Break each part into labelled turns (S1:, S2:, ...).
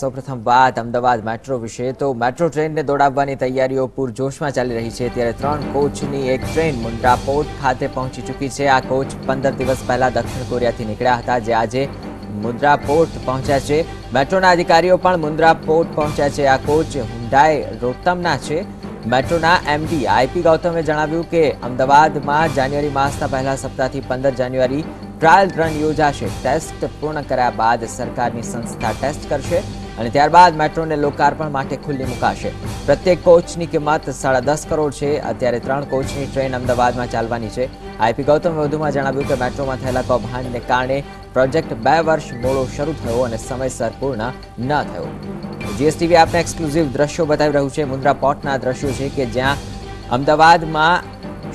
S1: સૌપ્રથમ વાત અમદાવાદ મેટ્રો વિશે. તો મેટ્રો ટ્રેનને દોડાવવાની તૈયારીઓ પૂરજોશમાં ચાલી રહી છે. ત્યારે ત્રણ કોચની એક ટ્રેન મુન્દ્રા પોર્ટ ખાતે પહોંચી ચૂકી છે. આ કોચ પંદર દિવસ પહેલા દક્ષિણ કોરિયાથી નીકળ્યા હતા, જે આજે મુન્દ્રા પોર્ટ પહોંચ્યા છે. મેટ્રોના અધિકારીઓ પણ મુન્દ્રા પોર્ટ પહોંચ્યા છે. આ કોચ હુન્ડાઈ રોહતમના છે. મેટ્રોના એમડી આઈપી ગૌતમે જણાવ્યું કે અમદાવાદમાં જાન્યુઆરી માસના પહેલા સપ્તાહથી પંદર જાન્યુઆરી ટ્રાયલ રન યોજાશે. ટેસ્ટ પૂર્ણ કર્યા બાદ સરકારની સંસ્થા ટેસ્ટ કરશે. અને ત્યારબાદ મેટ્રોને લોકાર્પણ માટે ખુલ્લી મુકાશે. પ્રત્યેક કોચની કિંમત સાડા દસ કરોડ છે. અત્યારે ત્રણ કોચની ટ્રેન અમદાવાદમાં ચાલવાની છે. આઈપી ગૌતમે વધુમાં જણાવ્યું કે મેટ્રોમાં થયેલા કૌભાંડને કારણે પ્રોજેક્ટ બે વર્ષ મોડો શરૂ થયો અને સમયસર પૂર્ણ ન થયો. જીએસટીવી આપને એક્સક્લુઝિવ દ્રશ્યો બતાવી રહ્યું છે. મુન્દ્રા પોર્ટના દ્રશ્યો છે કે જ્યાં અમદાવાદમાં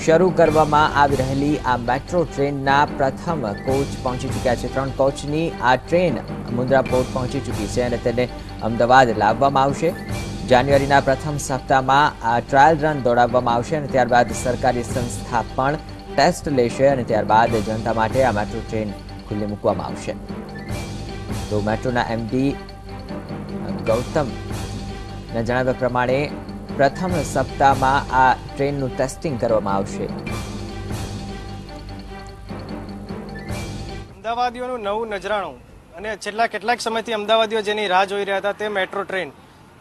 S1: શરૂ કરવામાં આવી રહેલી આ મેટ્રો ટ્રેનના પ્રથમ કોચ પહોંચી ચૂક્યા છે. ત્રણ કોચની આ ટ્રેન મુન્દ્રા પોર્ટ પહોંચી ચૂકી છે અને તેને અમદાવાદ લાવવામાં આવશે. જાન્યુઆરીના પ્રથમ સપ્તાહમાં આ ટ્રાયલ રન દોડાવવામાં આવશે અને ત્યારબાદ સરકારી સંસ્થા પણ ટેસ્ટ લેશે અને ત્યારબાદ જનતા માટે આ મેટ્રો ટ્રેન ખુલ્લી મૂકવામાં આવશે. તો મેટ્રોના એમડી ગૌતમના જણાવ્યા પ્રમાણે પ્રથમ સપ્તાહમાં આ ટ્રેનનું ટેસ્ટિંગ કરવામાં આવશે.
S2: અમદાવાદીઓનું નવું નજરાણું અને છેલ્લા કેટલાક સમયથી અમદાવાદીઓ જેની રાહ જોઈ રહ્યા હતા તે મેટ્રો ટ્રેન.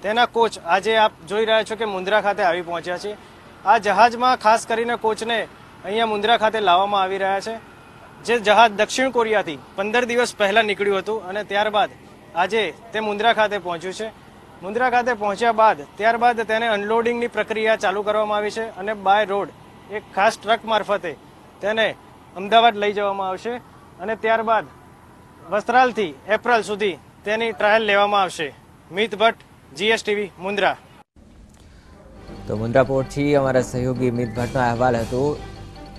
S2: તેના કોચ આજે આપ જોઈ રહ્યા છો કે મુન્દ્રા ખાતે આવી પહોંચ્યા છે. આ જહાજમાં ખાસ કરીને કોચને અહીંયા મુન્દ્રા ખાતે લાવવામાં આવી રહ્યા છે. જે જહાજ દક્ષિણ કોરિયાથી પંદર દિવસ પહેલાં નીકળ્યું હતું અને ત્યારબાદ આજે તે મુન્દ્રા ખાતે પહોંચ્યું છે. મુન્દ્રા ખાતે પહોંચ્યા બાદ ત્યારબાદ તેને અનલોડિંગની પ્રક્રિયા ચાલુ કરવામાં આવી છે અને બાય રોડ એક ખાસ ટ્રક મારફતે તેને અમદાવાદ લઈ જવામાં આવશે અને ત્યારબાદ વસ્ત્રાલથી એપ્રિલ સુધી તેની ટ્રાયલ લેવામાં આવશે. મિત ભટ્ટ જીએસટીવી મુન્દ્રા.
S1: તો મુન્દ્રા પોર્ટથી અમારા સહયોગી મિત ભટ્ટનો અહેવાલ હતો.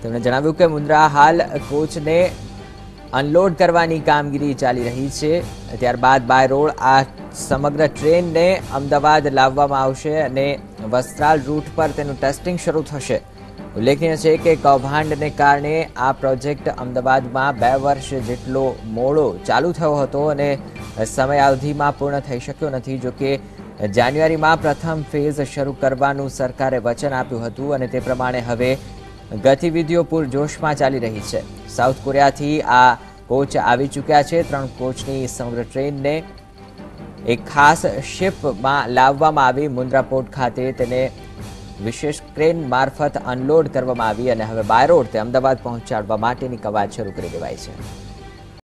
S1: તેમણે જણાવ્યું કે મુન્દ્રા હાલ કોચને અનલોડ કરવાની કામગીરી ચાલી રહી છે. ત્યારબાદ બાય રોડ આ સમગ્ર ટ્રેનને અમદાવાદ લાવવામાં આવશે અને વસ્ત્રાલ રૂટ પર તેનું ટેસ્ટિંગ શરૂ થશે. ઉલ્લેખનીય છે કે કૌભાંડને કારણે આ પ્રોજેક્ટ અમદાવાદમાં બે વર્ષ જેટલો મોડો ચાલુ થયો હતો અને સમયાવધિમાં પૂર્ણ થઈ શક્યો નથી. જોકે જાન્યુઆરીમાં પ્રથમ ફેઝ શરૂ કરવાનું સરકારે વચન આપ્યું હતું અને તે પ્રમાણે હવે ગતિવિધિઓ પૂરજોશમાં ચાલી રહી છે. સાઉથ કોરિયાથી આ કોચ આવી ચૂક્યા છે. ત્રણ કોચની સમગ્ર ટ્રેનને એક ખાસ શિપમાં લાવવામાં આવી. મુન્દ્રા પોર્ટ ખાતે તેને વિશેષ ક્રેન મારફત અનલોડ કરવામાં આવી અને હવે બાય રોડ તે અમદાવાદ પહોંચાડવા માટેની કવાયત શરૂ કરી દેવાઈ છે.